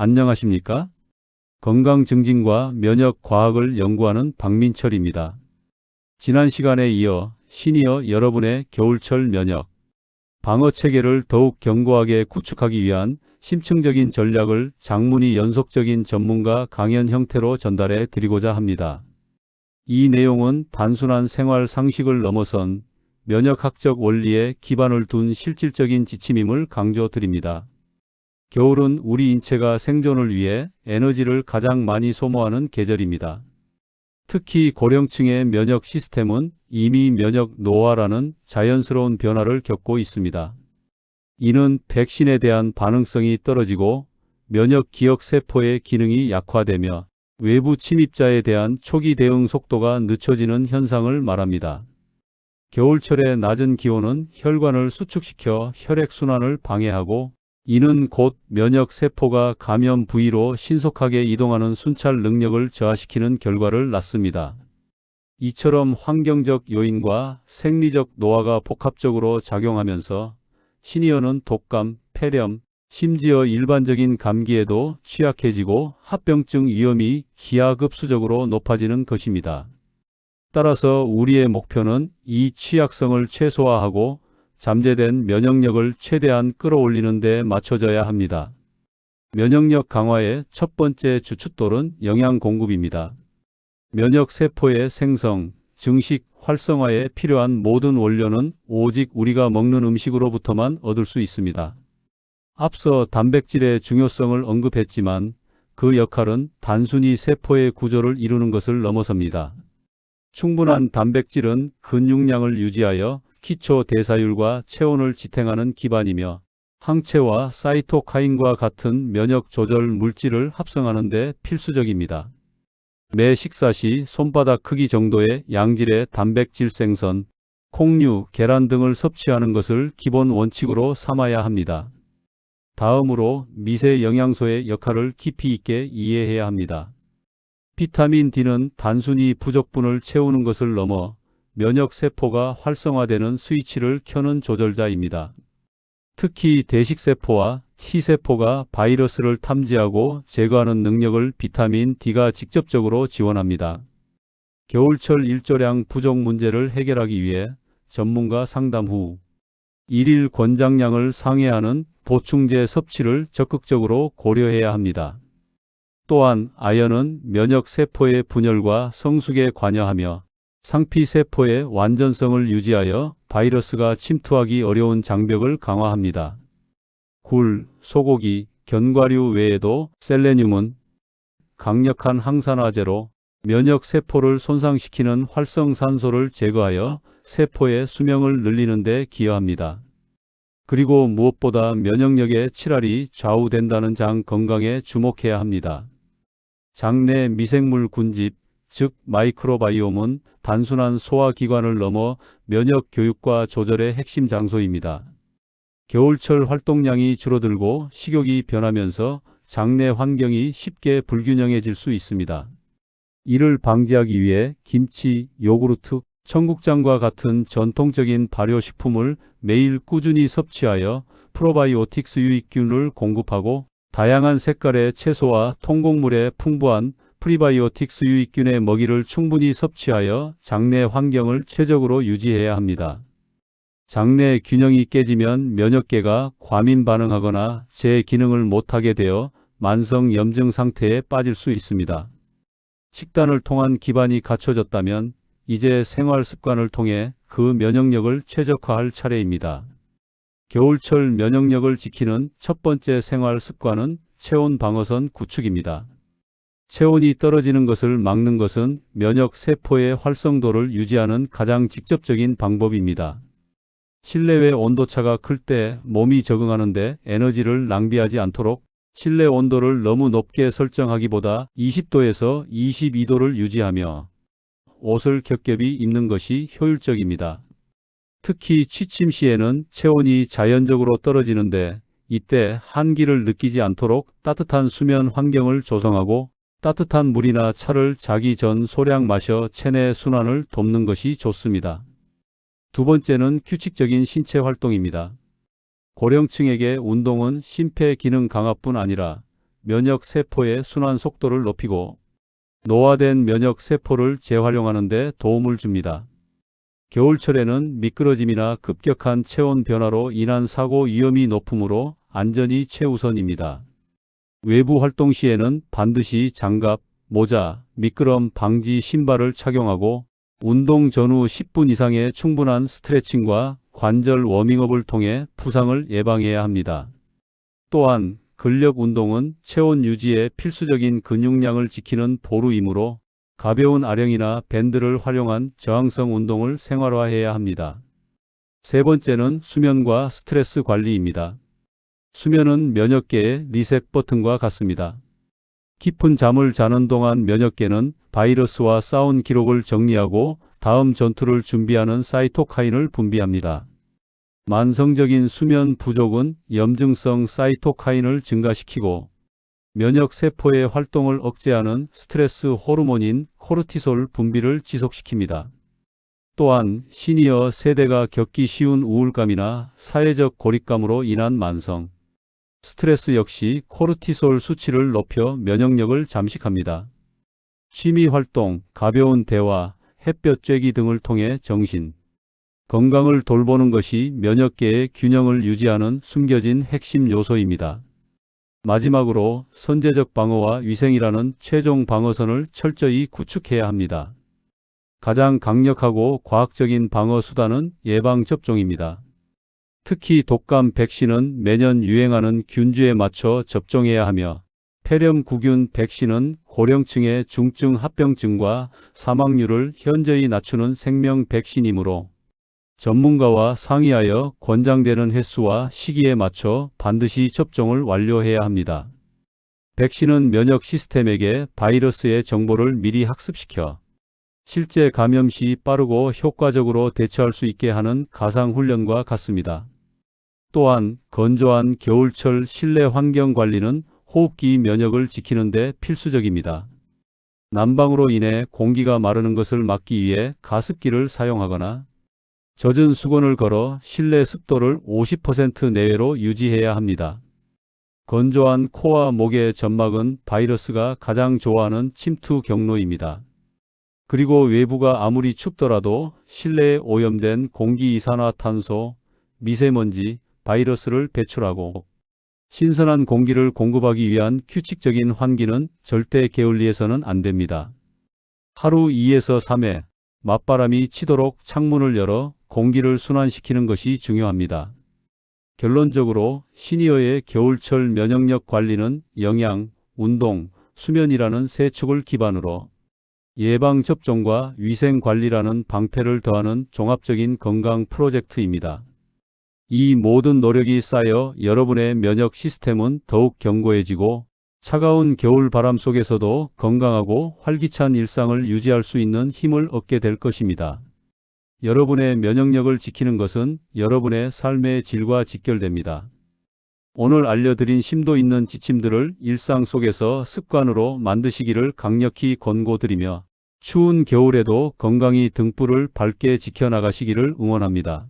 안녕하십니까? 건강 증진과 면역 과학을 연구하는 박민철입니다. 지난 시간에 이어 시니어 여러분의 겨울철 면역 방어 체계를 더욱 견고하게 구축하기 위한 심층적인 전략을 장문의 연속적인 전문가 강연 형태로 전달해 드리고자 합니다. 이 내용은 단순한 생활 상식을 넘어선 면역학적 원리에 기반을 둔 실질적인 지침임을 강조드립니다. 겨울은 우리 인체가 생존을 위해 에너지를 가장 많이 소모하는 계절입니다. 특히 고령층의 면역 시스템은 이미 면역 노화라는 자연스러운 변화를 겪고 있습니다. 이는 백신에 대한 반응성이 떨어지고 면역 기억 세포의 기능이 약화되며 외부 침입자에 대한 초기 대응 속도가 늦춰지는 현상을 말합니다. 겨울철의 낮은 기온은 혈관을 수축시켜 혈액순환을 방해하고 이는 곧 면역 세포가 감염 부위로 신속하게 이동하는 순찰 능력을 저하시키는 결과를 낳습니다. 이처럼 환경적 요인과 생리적 노화가 복합적으로 작용하면서 시니어는 독감, 폐렴, 심지어 일반적인 감기에도 취약해지고 합병증 위험이 기하급수적으로 높아지는 것입니다. 따라서 우리의 목표는 이 취약성을 최소화하고 잠재된 면역력을 최대한 끌어올리는 데 맞춰져야 합니다. 면역력 강화의 첫 번째 주춧돌은 영양 공급입니다. 면역 세포의 생성, 증식, 활성화에 필요한 모든 원료는 오직 우리가 먹는 음식으로부터만 얻을 수 있습니다. 앞서 단백질의 중요성을 언급했지만 그 역할은 단순히 세포의 구조를 이루는 것을 넘어섭니다. 충분한 단백질은 근육량을 유지하여 기초 대사율과 체온을 지탱하는 기반이며 항체와 사이토카인과 같은 면역 조절 물질을 합성하는 데 필수적입니다. 매 식사 시 손바닥 크기 정도의 양질의 단백질 생선, 콩류, 계란 등을 섭취하는 것을 기본 원칙으로 삼아야 합니다. 다음으로 미세 영양소의 역할을 깊이 있게 이해해야 합니다. 비타민 D는 단순히 부족분을 채우는 것을 넘어 면역 세포가 활성화되는 스위치를 켜는 조절자입니다. 특히 대식세포와 T세포가 바이러스를 탐지하고 제거하는 능력을 비타민 D가 직접적으로 지원합니다. 겨울철 일조량 부족 문제를 해결하기 위해 전문가 상담 후 일일 권장량을 상회하는 보충제 섭취를 적극적으로 고려해야 합니다. 또한 아연은 면역 세포의 분열과 성숙에 관여하며 상피 세포의 완전성을 유지하여 바이러스가 침투하기 어려운 장벽을 강화합니다. 굴, 소고기, 견과류 외에도 셀레늄은 강력한 항산화제로 면역 세포를 손상시키는 활성산소를 제거하여 세포의 수명을 늘리는 데 기여합니다. 그리고 무엇보다 면역력의 칠할이 좌우된다는 장 건강에 주목해야 합니다. 장내 미생물 군집, 즉 마이크로바이옴은 단순한 소화기관을 넘어 면역 교육과 조절의 핵심 장소입니다. 겨울철 활동량이 줄어들고 식욕이 변하면서 장내 환경이 쉽게 불균형해질 수 있습니다. 이를 방지하기 위해 김치, 요구르트, 청국장과 같은 전통적인 발효식품을 매일 꾸준히 섭취하여 프로바이오틱스 유익균을 공급하고 다양한 색깔의 채소와 통곡물에 풍부한 프리바이오틱스 유익균의 먹이를 충분히 섭취하여 장내 환경을 최적으로 유지해야 합니다. 장내 균형이 깨지면 면역계가 과민 반응하거나 제 기능을 못하게 되어 만성 염증 상태에 빠질 수 있습니다. 식단을 통한 기반이 갖춰졌다면 이제 생활 습관을 통해 그 면역력을 최적화할 차례입니다. 겨울철 면역력을 지키는 첫 번째 생활 습관은 체온 방어선 구축입니다. 체온이 떨어지는 것을 막는 것은 면역 세포의 활성도를 유지하는 가장 직접적인 방법입니다. 실내외 온도차가 클 때 몸이 적응하는데 에너지를 낭비하지 않도록 실내 온도를 너무 높게 설정하기보다 20도에서 22도를 유지하며 옷을 겹겹이 입는 것이 효율적입니다. 특히 취침 시에는 체온이 자연적으로 떨어지는데 이때 한기를 느끼지 않도록 따뜻한 수면 환경을 조성하고 따뜻한 물이나 차를 자기 전 소량 마셔 체내 순환을 돕는 것이 좋습니다. 두 번째는 규칙적인 신체 활동입니다. 고령층에게 운동은 심폐 기능 강화뿐 아니라 면역 세포의 순환 속도를 높이고 노화된 면역 세포를 재활용하는 데 도움을 줍니다. 겨울철에는 미끄러짐이나 급격한 체온 변화로 인한 사고 위험이 높으므로 안전이 최우선입니다. 외부 활동 시에는 반드시 장갑, 모자, 미끄럼 방지 신발을 착용하고 운동 전후 10분 이상의 충분한 스트레칭과 관절 워밍업을 통해 부상을 예방해야 합니다. 또한 근력 운동은 체온 유지에 필수적인 근육량을 지키는 보루이므로 가벼운 아령이나 밴드를 활용한 저항성 운동을 생활화해야 합니다. 세 번째는 수면과 스트레스 관리입니다. 수면은 면역계의 리셋 버튼과 같습니다. 깊은 잠을 자는 동안 면역계는 바이러스와 싸운 기록을 정리하고 다음 전투를 준비하는 사이토카인을 분비합니다. 만성적인 수면 부족은 염증성 사이토카인을 증가시키고 면역 세포의 활동을 억제하는 스트레스 호르몬인 코르티솔 분비를 지속시킵니다. 또한 시니어 세대가 겪기 쉬운 우울감이나 사회적 고립감으로 인한 만성 스트레스 역시 코르티솔 수치를 높여 면역력을 잠식합니다. 취미 활동, 가벼운 대화, 햇볕 쬐기 등을 통해 정신, 건강을 돌보는 것이 면역계의 균형을 유지하는 숨겨진 핵심 요소입니다. 마지막으로 선제적 방어와 위생이라는 최종 방어선을 철저히 구축해야 합니다. 가장 강력하고 과학적인 방어 수단은 예방접종입니다. 특히 독감 백신은 매년 유행하는 균주에 맞춰 접종해야 하며 폐렴구균 백신은 고령층의 중증 합병증과 사망률을 현저히 낮추는 생명 백신이므로 전문가와 상의하여 권장되는 횟수와 시기에 맞춰 반드시 접종을 완료해야 합니다. 백신은 면역 시스템에게 바이러스의 정보를 미리 학습시켜 실제 감염 시 빠르고 효과적으로 대처할 수 있게 하는 가상훈련과 같습니다. 또한 건조한 겨울철 실내 환경 관리는 호흡기 면역을 지키는 데 필수적입니다. 난방으로 인해 공기가 마르는 것을 막기 위해 가습기를 사용하거나 젖은 수건을 걸어 실내 습도를 50% 내외로 유지해야 합니다. 건조한 코와 목의 점막은 바이러스가 가장 좋아하는 침투 경로입니다. 그리고 외부가 아무리 춥더라도 실내에 오염된 공기 이산화탄소, 미세먼지, 바이러스를 배출하고 신선한 공기를 공급하기 위한 규칙적인 환기는 절대 게을리해서는 안 됩니다. 하루 2에서 3회 맞바람이 치도록 창문을 열어 공기를 순환시키는 것이 중요합니다. 결론적으로 시니어의 겨울철 면역력 관리는 영양, 운동, 수면이라는 세 축을 기반으로 예방접종과 위생관리라는 방패를 더하는 종합적인 건강 프로젝트입니다. 이 모든 노력이 쌓여 여러분의 면역 시스템은 더욱 견고해지고 차가운 겨울 바람 속에서도 건강하고 활기찬 일상을 유지할 수 있는 힘을 얻게 될 것입니다. 여러분의 면역력을 지키는 것은 여러분의 삶의 질과 직결됩니다. 오늘 알려드린 심도 있는 지침들을 일상 속에서 습관으로 만드시기를 강력히 권고드리며 추운 겨울에도 건강히 등불을 밝게 지켜나가시기를 응원합니다.